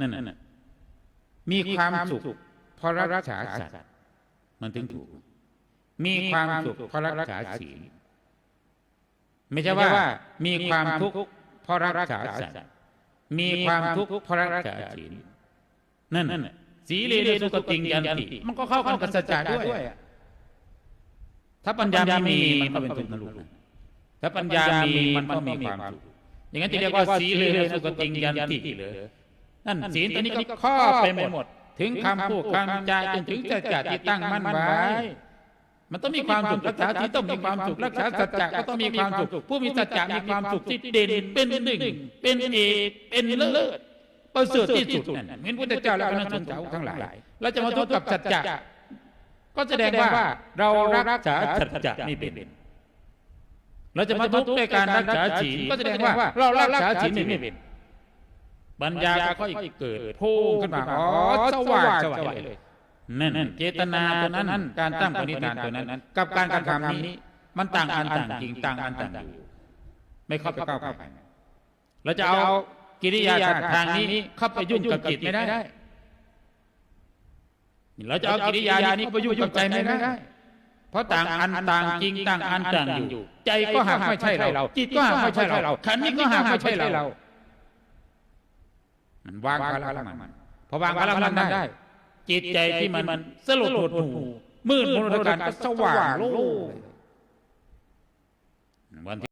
นั่นน่ะมีความสุขเพราะรักษาสัตว์มันถึงถูก มีความสุขเพราะรักษาศีลไม่ใช่ว่า มีความทุกข์เพราะรักษาสัตว์มีความทุกข์เพราะรักษาศีลนั่นน่ะสีเลเดสุกติงยันติมันก็เข้ากันกับสัจจะด้วยถ้าปัญญาไม่มีมันก็เป็นทุกข์นะลูกนะถ้าปัญญามีมันก็มีความสุขอย่างนั้นที่เรียกว่าสีเลเดสุกติงยันติเลย นั่นศีลตัวนี้ก็ครอบไปหมด ถึงคำพูดคำจาจนถึงสัจจะที่ตั้งมั่นไว้ มันต้องมีความสุขรักษาที่ต้องมีความสุขรักษาสัจจะก็ต้องมีความสุขผู้มีสัจจะมีความสุขที่เด่นเป็นหนึ่งเป็นเอกเป็นเลิศประเสริฐที่สุดนั่นเหมือนพระเจ้าและพระนักสงฆ์ทั้งหลายเราจะมาทุกข์กับสัจจะก็แสดงว่าเรารักษาสัจจะไม่เป็นเราจะมาทุกข์ด้วยการรักษาศีลก็แสดงว่าเรารักษาศีลไม่เป็น ปัญญาก็ค่อยเกิดพุ่งขึ้นมาอ๋อสว่างสว่างเลยนั่นเจตนาตัวนั้น การตั้งปณิธานตัวนั้น กับการกระทำนี้ มันต่างอันต่างจริงต่างอันต่างอยู่ไม่เข้าไปก้าวไก่ายเราจะเอากิริยาทางนี้เข้าไปยุ่งกับจิตไม่ได้เราจะเอากิริยานี้เข้าไปยุ่งกับใจไม่ได้เพราะต่างอันต่างจริงต่างอันต่างอยู่ ใจก็หากไม่ใช่เราจิตก็หากไม่ใช่เราขันธ์นี้ก็หากไม่ใช่เรา มันวางภาระมันพอวางภาระมันได้ จิตใจที่มันมันสลดหดหูมืดมนการก็สว่างโล่งวัน